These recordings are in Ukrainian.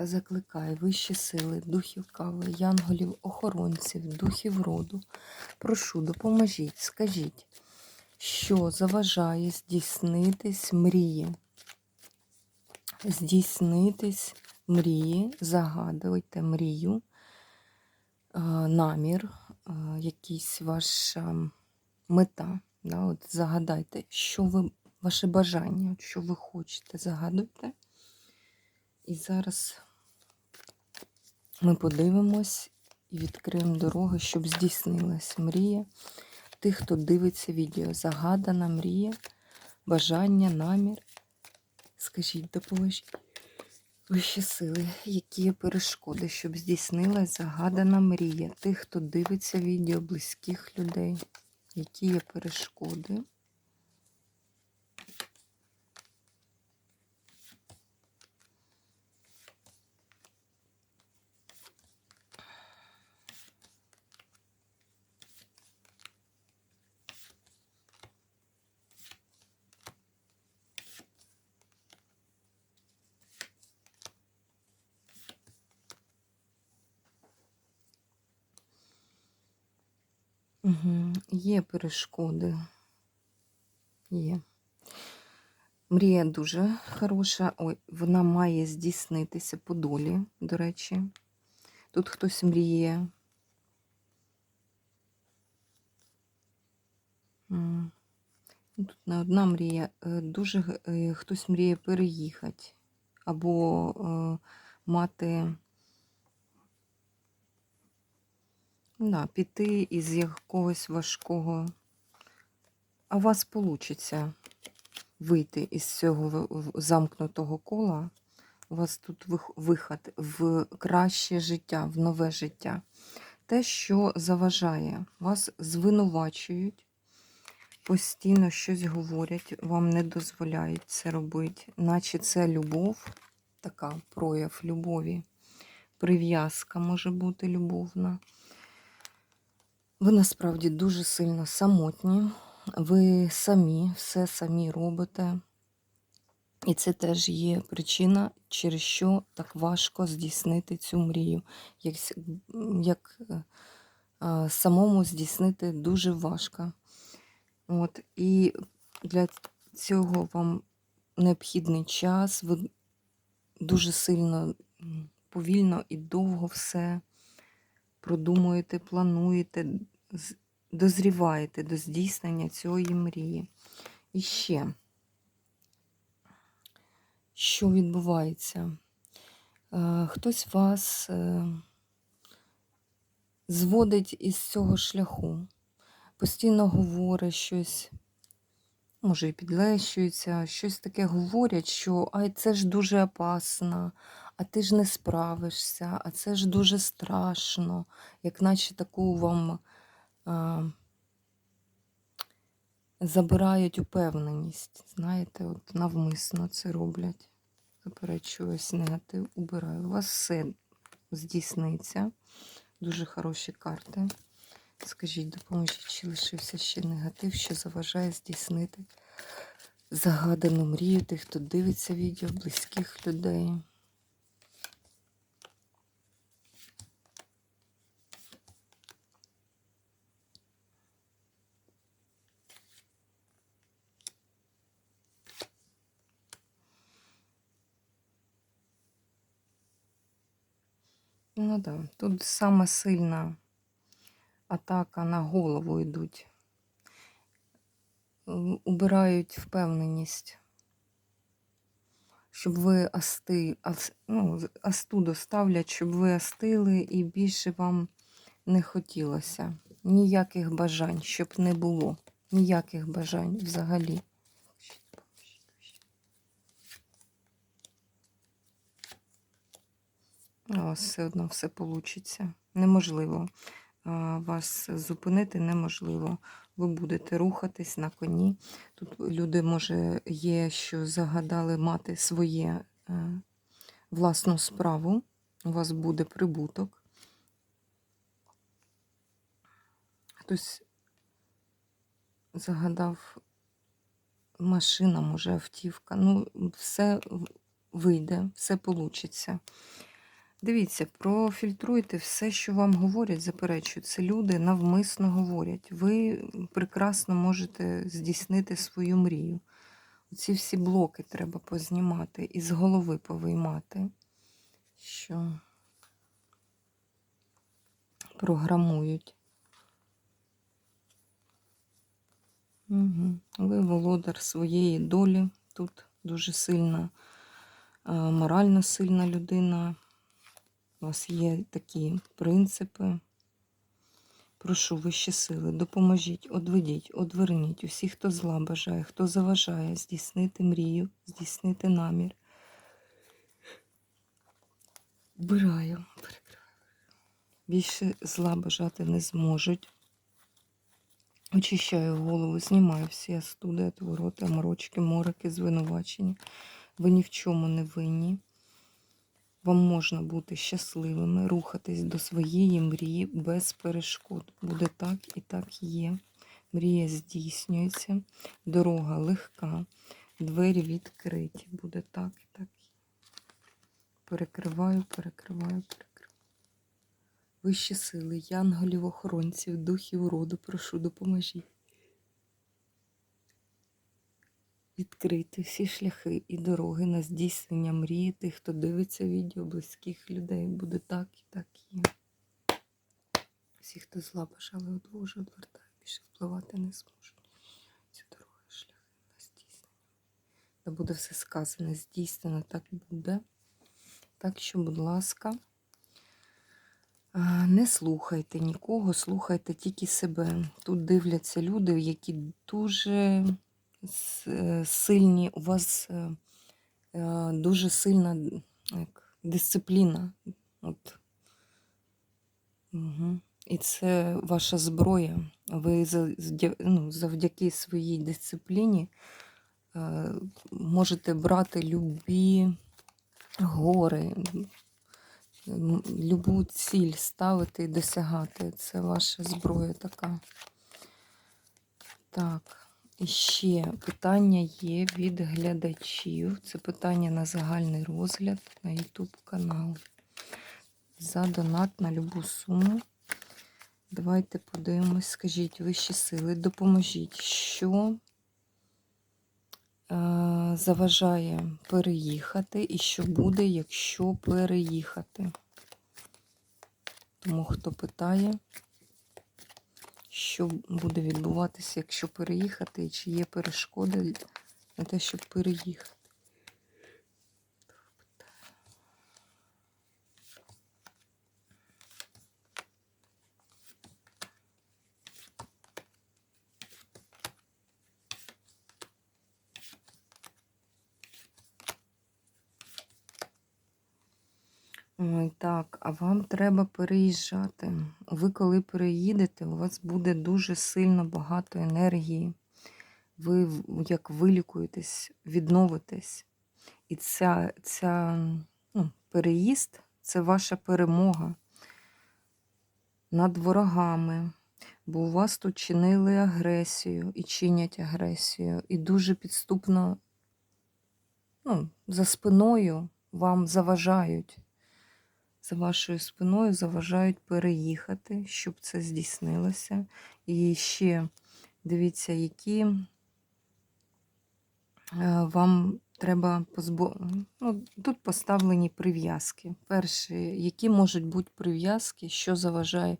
Та закликає вищі сили, духів кави, янголів, охоронців, духів роду. Прошу, допоможіть, скажіть, що заважає здійснитись мрії. Здійснитись мрії, загадуйте мрію, е, намір, е, якийсь ваша мета. Да, от Загадайте, що ви, ваше бажання, що ви хочете, загадуйте. І зараз ми подивимось і відкриємо дорогу, щоб здійснилась мрія тих, хто дивиться відео. Загадана мрія, бажання, намір. Скажіть, допоможіть вищі сили, які є перешкоди, щоб здійснилась загадана мрія тих, хто дивиться відео близьких людей, які є перешкоди. Є перешкоди. Є. Мрія дуже хороша. Ой, вона має здійснитися по долі, до речі. Тут хтось мріє. Тут не одна мрія. Е, Дуже е, хтось мріє переїхати або е, мати. Да, піти із якогось важкого. А у вас вийде вийти із цього замкнутого кола. У вас тут виход в краще життя, в нове життя. Те, що заважає, вас звинувачують, постійно щось говорять, вам не дозволяють це робити, наче це любов, така прояв любові, прив'язка може бути любовна. Ви насправді дуже сильно самотні, ви самі все самі робите. І це теж є причина, через що так важко здійснити цю мрію. Як, як е, а, самому здійснити дуже важко. От, і для цього вам необхідний час, ви дуже сильно повільно і довго все продумуєте, плануєте, дозріваєте до здійснення цієї мрії. І ще, що відбувається? Е, Хтось вас е, зводить із цього шляху, постійно говорить щось, може і підлещується, щось таке говорять, що ай, це ж дуже опасно, а ти ж не справишся, а це ж дуже страшно, як наче таку вам е, забирають упевненість. Знаєте, от навмисно це роблять. Заперечуюсь негатив, убираю. У вас все здійсниться. Дуже хороші карти. Скажіть, допоможіть, чи лишився ще негатив, що заважає здійснити загадану мрію тих, хто дивиться відео, близьких людей. Ну да. тут саме сильна атака на голову йдуть. Убирають впевненість, щоб ви асти, ас, ну, астуду ставлять, щоб ви астили і більше вам не хотілося. Ніяких бажань, щоб не було. Ніяких бажань взагалі. У вас все одно все вийде. Неможливо. Вас зупинити неможливо. Ви будете рухатись на коні. Тут люди, може, є, що загадали мати своє е, власну справу. У вас буде прибуток. Хтось загадав машина, може, автівка. Ну, все вийде, все вийде. Дивіться, профільтруйте все, що вам говорять, заперечують. Це люди навмисно говорять. Ви прекрасно можете здійснити свою мрію. Ці всі блоки треба познімати і з голови повиймати, що програмують. Угу. Ви володар своєї долі. Тут дуже сильна, е, морально сильна людина. У вас є такі принципи. Прошу вищі сили, допоможіть, одведіть, одверніть усі, хто зла бажає, хто заважає здійснити мрію, здійснити намір. Вбираю, перекриваю. Більше зла бажати не зможуть. Очищаю голову, знімаю всі астуди, отвороти, морочки, морики, звинувачення. Ви ні в чому не винні. Вам можна бути щасливими, рухатись до своєї мрії без перешкод. Буде так і так є. Мрія здійснюється, дорога легка, двері відкриті. Буде так і так є. Перекриваю, перекриваю, перекриваю. Вищі сили, янголів, охоронців, духів роду, прошу, допоможіть. Відкрити всі шляхи і дороги на здійснення мрії тих, хто дивиться відео близьких людей. Буде так і так є. Всі, хто зла бажали одвожу, одвертаю, більше впливати не зможуть. Ці дороги, шляхи на здійснення. Та буде все сказане, здійснено, так буде. Так що, будь ласка. Не слухайте нікого, слухайте тільки себе. Тут дивляться люди, які дуже сильні, у вас е, е, дуже сильна як, дисципліна. От. Угу. І це ваша зброя. Ви ну, завдяки своїй дисципліні е, можете брати любі гори, любу ціль ставити і досягати. Це ваша зброя така. Так, і ще питання є від глядачів. Це питання на загальний розгляд на YouTube канал. За донат на любу суму. Давайте подивимось, скажіть вищі сили, допоможіть, що е, заважає переїхати і що буде, якщо переїхати. Тому хто питає, що буде відбуватися, якщо переїхати, чи є перешкоди на те, щоб переїхати. Ой, так, а вам треба переїжджати. Ви коли переїдете, у вас буде дуже сильно багато енергії. Ви як вилікуєтесь, відновитесь. І ця, ця ну, переїзд це ваша перемога над ворогами. Бо у вас тут чинили агресію і чинять агресію, і дуже підступно ну, за спиною вам заважають. За вашою спиною заважають переїхати, щоб це здійснилося. І ще дивіться, які е, вам треба позбо... ну, Тут поставлені прив'язки. Перше, які можуть бути прив'язки, що заважає,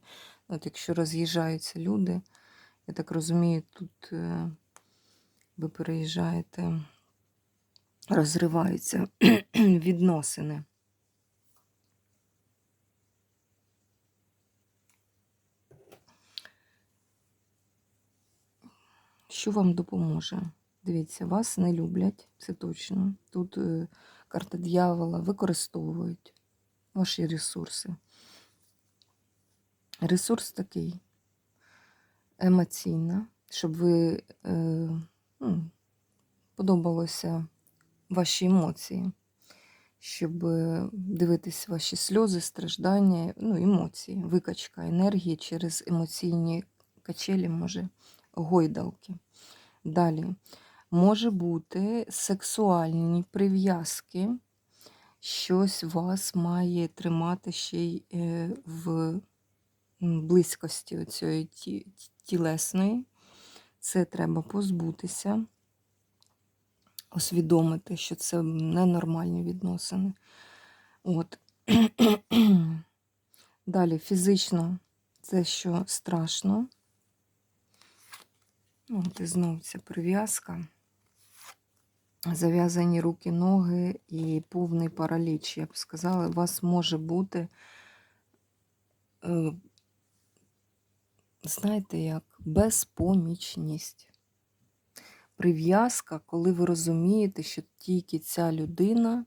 от якщо роз'їжджаються люди, я так розумію, тут е, ви переїжджаєте, розриваються відносини. Що вам допоможе? Дивіться, вас не люблять, це точно. Тут е, карта дьявола використовують. ваші ресурси. Ресурс такий емоційна, щоб ви е, ну, подобалося ваші емоції, щоб е, дивитись ваші сльози, страждання, ну, емоції, викачка енергії через емоційні качелі, може, гойдалки. Далі. Може бути сексуальні прив'язки, щось вас має тримати ще й е, в близькості цієї тілесної. Це треба позбутися, усвідомити, що це ненормальні відносини. От. Далі фізично це що страшно. От і знову ця прив'язка. Зав'язані руки, ноги і повний параліч, я б сказала, у вас може бути, е, знаєте, як безпомічність. Прив'язка, коли ви розумієте, що тільки ця людина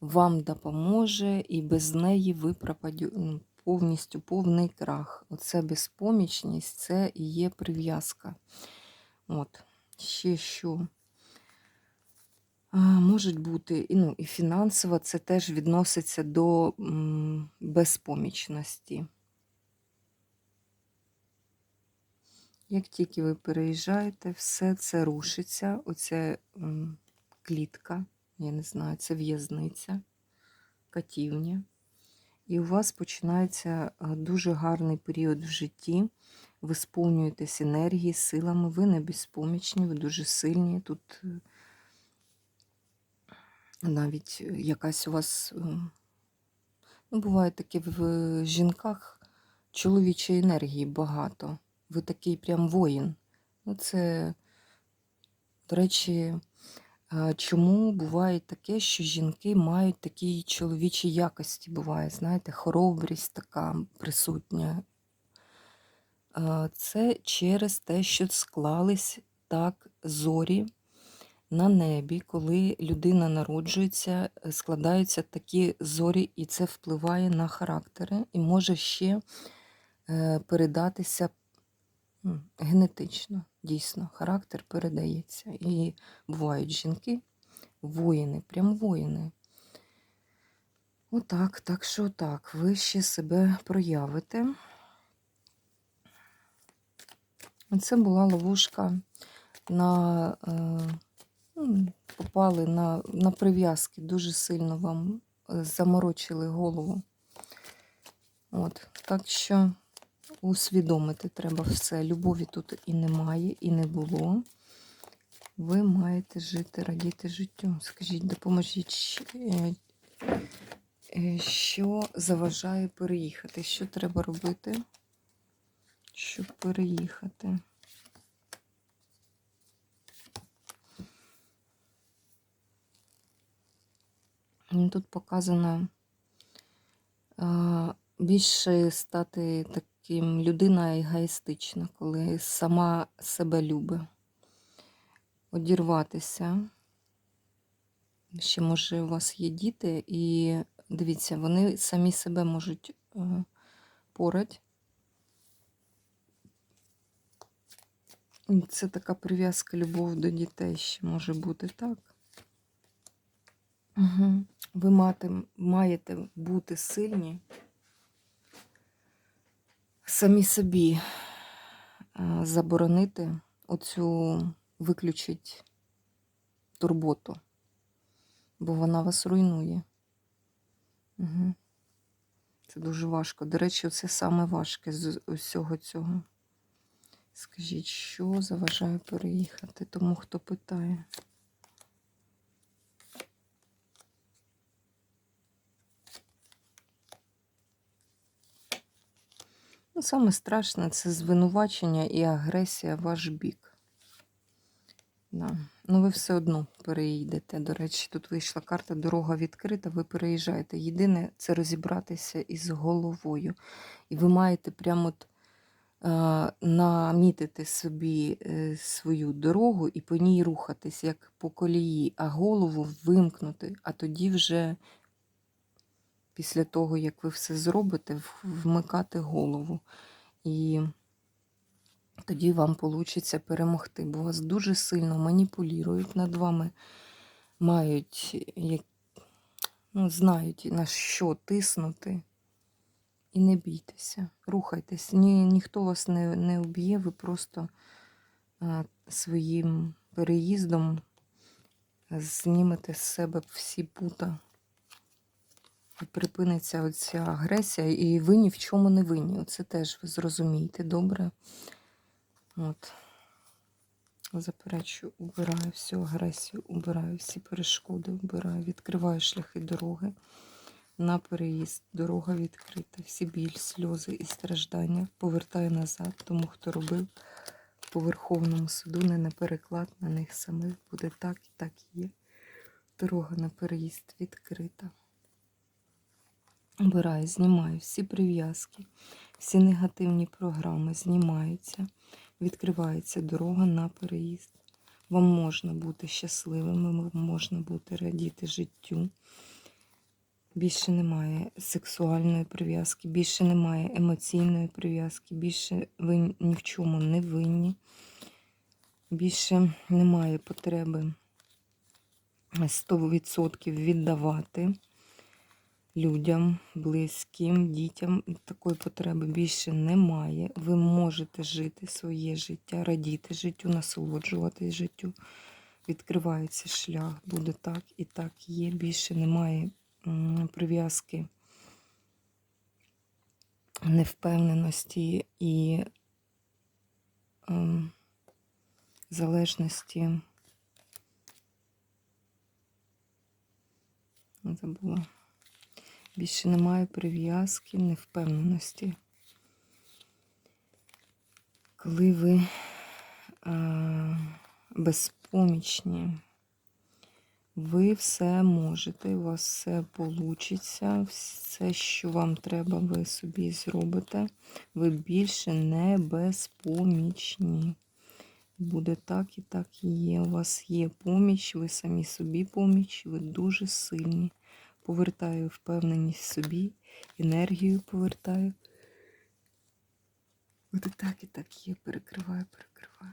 вам допоможе, і без неї ви пропадю, ну, повністю повний крах. Оце безпомічність, це і є прив'язка. От, ще що. Можуть бути, ну, і фінансово це теж відноситься до безпомічності. Як тільки ви переїжджаєте, все це рушиться. Оця клітка, я не знаю, це в'язниця, катівня. І у вас починається е, дуже гарний період в житті. Ви сповнюєтесь енергії, силами, ви не безпомічні, ви дуже сильні. Тут е, навіть якась у вас, е, ну, буває таке в жінках чоловічої енергії багато. Ви такий прям воїн. Ну, це, до речі, чому буває таке, що жінки мають такі чоловічі якості, буває, знаєте, хоробрість така присутня. Це через те, що склались так зорі на небі, коли людина народжується, е, складаються такі зорі, і це впливає на характери і може ще е, передатися генетично. Дійсно, характер передається. І бувають жінки, воїни, прям воїни. Отак, так що так, ви ще себе проявите. Це була ловушка на е, ну, попали на на прив'язки, дуже сильно вам е, заморочили голову. От, Так що усвідомити треба все. Любові тут і немає, і не було. Ви маєте жити, радіти життю. Скажіть, допоможіть, е, е, що заважає переїхати? Що треба робити, щоб переїхати? Тут показано більше стати таким людина егоїстична, коли сама себе любить. Одірватися. Ще, може, у вас є діти, і дивіться, вони самі себе можуть е, порати. Це така прив'язка любов до дітей ще може бути так. Угу. Ви мати, маєте бути сильні, самі собі е, заборонити оцю виключить турботу, бо вона вас руйнує. Угу. Це дуже важко. До речі, це саме важке з усього цього. Скажіть, що заважає переїхати тому, хто питає. Саме страшне це звинувачення і агресія в ваш бік. Да. Ну, ви все одно переїдете. До речі, тут вийшла карта Дорога відкрита, ви переїжджаєте. Єдине це розібратися із головою. І ви маєте прямо от, е, намітити собі е, свою дорогу і по ній рухатись, як по колії, а голову вимкнути, а тоді вже після того, як ви все зробите, вмикати голову. І тоді вам вийде перемогти, бо вас дуже сильно маніпулюють над вами, мають, як, ну, знають, на що тиснути. І не бійтеся, рухайтесь. Ні, ніхто вас не, не уб'є, ви просто а, своїм переїздом знімете з себе всі пута. Припиниться оця агресія, і ви ні в чому не винні. Оце теж ви зрозумієте, добре? От. Заперечую, убираю всю агресію, убираю всі перешкоди, убираю, відкриваю шляхи дороги на переїзд. Дорога відкрита. Всі біль, сльози і страждання повертаю назад, тому хто робив по Верховному суду, не на переклад на них самих. Буде так і так є. Дорога на переїзд відкрита. Обираю, знімаю всі прив'язки, всі негативні програми знімаються, відкривається дорога на переїзд. Вам можна бути щасливими, вам можна бути радіти життю. Більше немає сексуальної прив'язки, більше немає емоційної прив'язки, більше ви ні в чому не винні, більше немає потреби 100% віддавати людям, близьким, дітям. Такої потреби більше немає. Ви можете жити своє життя, радіти життю, насолоджуватись життю. Відкривається шлях, буде так і так є. Більше немає прив'язки невпевненості і ем, залежності. Забула. Більше немає прив'язки, невпевненості. Коли ви е, безпомічні, ви все можете, у вас все вийде, все, що вам треба, ви собі зробите. Ви більше не безпомічні. Буде так і так і є. У вас є поміч, ви самі собі поміч, ви дуже сильні. Повертаю впевненість в собі, енергію повертаю. Буде так і так є, перекриваю, перекриваю.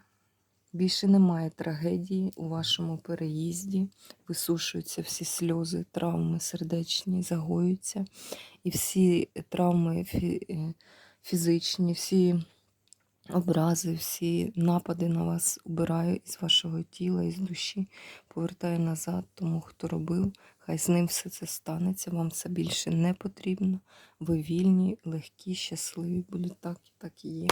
Більше немає трагедії у вашому переїзді. Висушуються всі сльози, травми сердечні, загоюються. І всі травми е, фізичні, всі образи, всі напади на вас убираю із вашого тіла, із душі, повертаю назад, тому хто робив, хай з ним все це станеться, вам це більше не потрібно. Ви вільні, легкі, щасливі, буде так і так і є.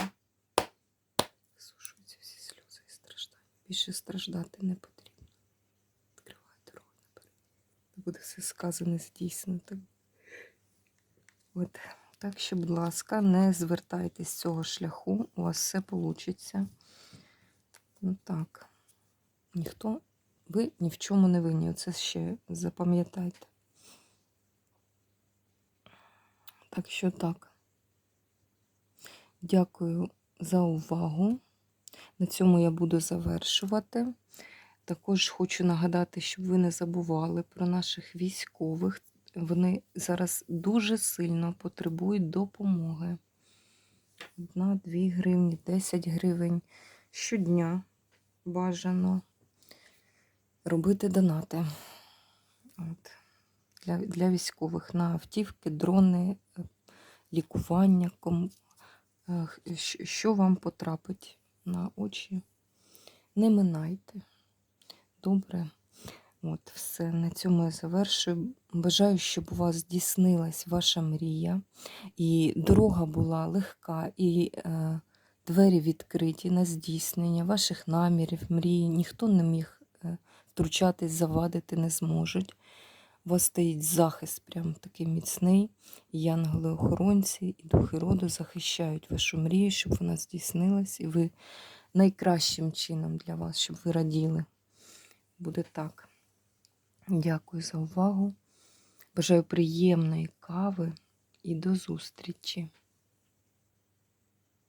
Висушуються всі сльози і страждання. Більше страждати не потрібно. Відкриваю дорогу наперед. Буде все сказане, здійснено. От. Так що, будь ласка, не звертайтесь з цього шляху, у вас все вийде. Ну так. Ніхто, ви ні в чому не винні. Оце ще запам'ятайте. Так що так. Дякую за увагу. На цьому я буду завершувати. Також хочу нагадати, щоб ви не забували про наших військових. Вони зараз дуже сильно потребують допомоги. Одна, дві гривні, 10 гривень щодня бажано робити донати. От. Для, для військових на автівки, дрони, е, лікування, ком, е, що вам потрапить на очі. Не минайте. Добре. От, все, на цьому я завершую. Бажаю, щоб у вас здійснилась ваша мрія, і дорога була легка, і е, двері відкриті на здійснення ваших намірів, мрій. Ніхто не міг втручатись, завадити не зможуть. У вас стоїть захист прям такий міцний. І янголи-охоронці, і духи роду захищають вашу мрію, щоб вона здійснилась, і ви найкращим чином для вас, щоб ви раділи. Буде так. Дякую за увагу. Бажаю приємної кави і до зустрічі!